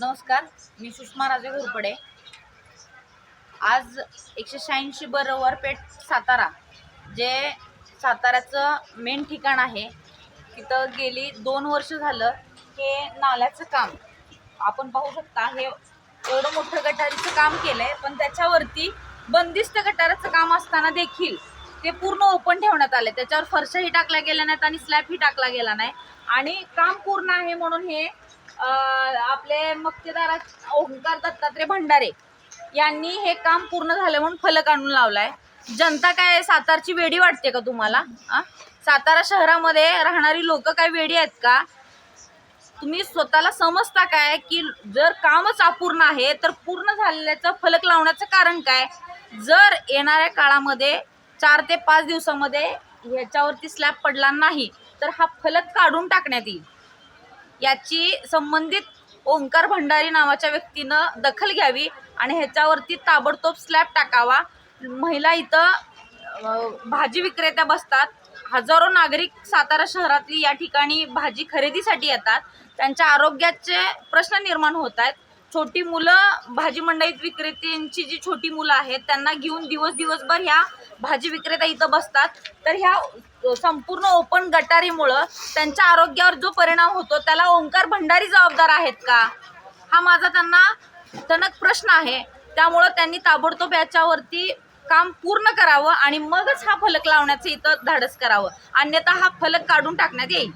नमस्कार मी सुषमा राजे घोरपडे. आज एकशे शहाऐंशी बरोबर पेठ सातारा जे साताऱ्याचं मेन ठिकाण आहे. तिथं गेली दोन वर्ष झालं हे नाल्याचं काम. आपण पाहू शकता हे एवढं मोठं गटारीचं काम केलं आहे पण त्याच्यावरती बंदिस्त गटाराचं काम असताना देखील ते पूर्ण ओपन ठेवण्यात आले त्याच्यावर फरशाही टाकल्या गेल्या नाहीत आणि स्लॅबही टाकला गेला नाही. आणि काम पूर्ण आहे म्हणून हे आपले मक्तेदार ओंकार दत्तात्रय भंडारे यांनी हे काम पूर्ण झालं म्हणून फलक आणून लावलाय. जनता काय सातारची वेडी वाटते का तुम्हाला? सातारा शहरामध्ये राहणारी लोक काय वेडी आहेत का? तुम्ही स्वतःला समजता काय की जर कामच अपूर्ण आहे तर पूर्ण झालेल्याचं फलक लावण्याचं कारण काय? जर येणाऱ्या काळामध्ये चार ते पाच दिवसामध्ये ह्याच्यावरती स्लॅब पडला नाही तर हा फलक काढून टाकण्यात येईल. याची संबंधित ओंकार भंडारी नावाच्या व्यक्तीनं दखल घ्यावी आणि ह्याच्यावरती ताबडतोब स्लॅब टाकावा. महिला इथं भाजी विक्रेत्या बसतात. हजारो नागरिक सातारा शहरातली या ठिकाणी भाजी खरेदीसाठी येतात. त्यांच्या आरोग्याचे प्रश्न निर्माण होत आहेत. छोटी मुलं भाजी मंडईत विक्रेत्यांची जी छोटी मुलं आहेत त्यांना घेऊन दिवस दिवसभर ह्या भाजी विक्रेता इथं बसतात. तर ह्या संपूर्ण ओपन गटारीमुळं त्यांच्या आरोग्यावर जो परिणाम होतो त्याला ओंकार भंडारी जबाबदार आहेत का? हा माझा त्यांना तनक प्रश्न आहे. त्यामुळं त्यांनी ताबडतोब याच्यावरती काम पूर्ण करावं आणि मगच हा फलक लावण्याचं इथं धाडस करावं. अन्यथा हा फलक काढून टाकण्यात येईल.